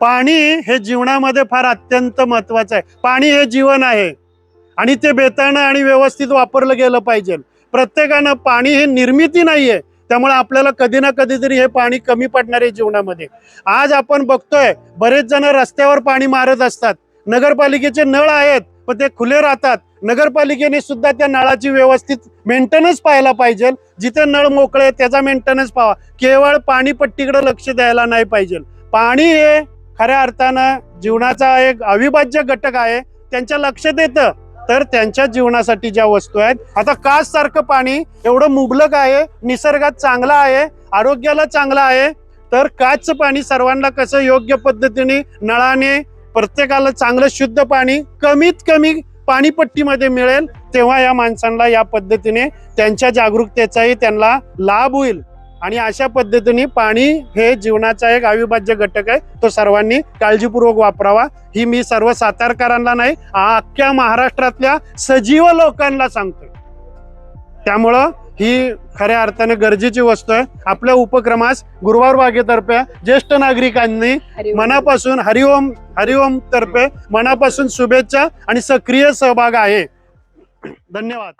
पाणी हे जीवनामध्ये फार अत्यंत महत्वाचं आहे. पाणी हे जीवन आहे. आणि ते बेताळणं आणि व्यवस्थित वापरलं गेलं पाहिजे. प्रत्येकानं पाणी हे निर्मिती नाहीये. त्यामुळे आपल्याला कधी ना कधीतरी हे पाणी कमी पडणार आहे जीवनामध्ये. आज आपण बघतोय बरेच जण रस्त्यावर पाणी मारत असतात. नगरपालिकेचे नळ आहेत पण ते खुले राहतात. नगरपालिकेने सुद्धा त्या नळाची व्यवस्थित मेंटेनन्स पाहायला पाहिजे. जिथे नळ मोकळे त्याचा मेंटेनन्स पाहावा. केवळ पाणीपट्टीकडे लक्ष द्यायला नाही पाहिजे. पाणी हे खऱ्या अर्थानं जीवनाचा एक अविभाज्य घटक आहे त्यांच्या लक्षात येतं. तर त्यांच्या जीवनासाठी ज्या वस्तू आहेत आता कास सारखं पाणी एवढं मुबलक आहे निसर्गात चांगलं आहे आरोग्याला चांगलं आहे तर काचचं पाणी सर्वांना कसं योग्य पद्धतीने नळाने प्रत्येकाला चांगलं शुद्ध पाणी कमीत कमी पाणीपट्टीमध्ये मिळेल तेव्हा या माणसांना या पद्धतीने त्यांच्या जागरूकतेचाही त्यांना लाभ होईल. आणि अशा पद्धतीने पाणी हे जीवनाचा एक अविभाज्य घटक आहे. तो सर्वांनी काळजीपूर्वक वापरावा. ही मी सर्व सातारकरांना नाही अख्ख्या महाराष्ट्रातल्या सजीव लोकांना सांगतोय. त्यामुळं ही खऱ्या अर्थाने गरजेची वस्तू आहे. आपल्या उपक्रमास गुरुवार बागेतर्फे ज्येष्ठ नागरिकांनी मनापासून हरिओम हरिओम तर्फे मनापासून शुभेच्छा आणि सक्रिय सहभाग आहे. धन्यवाद.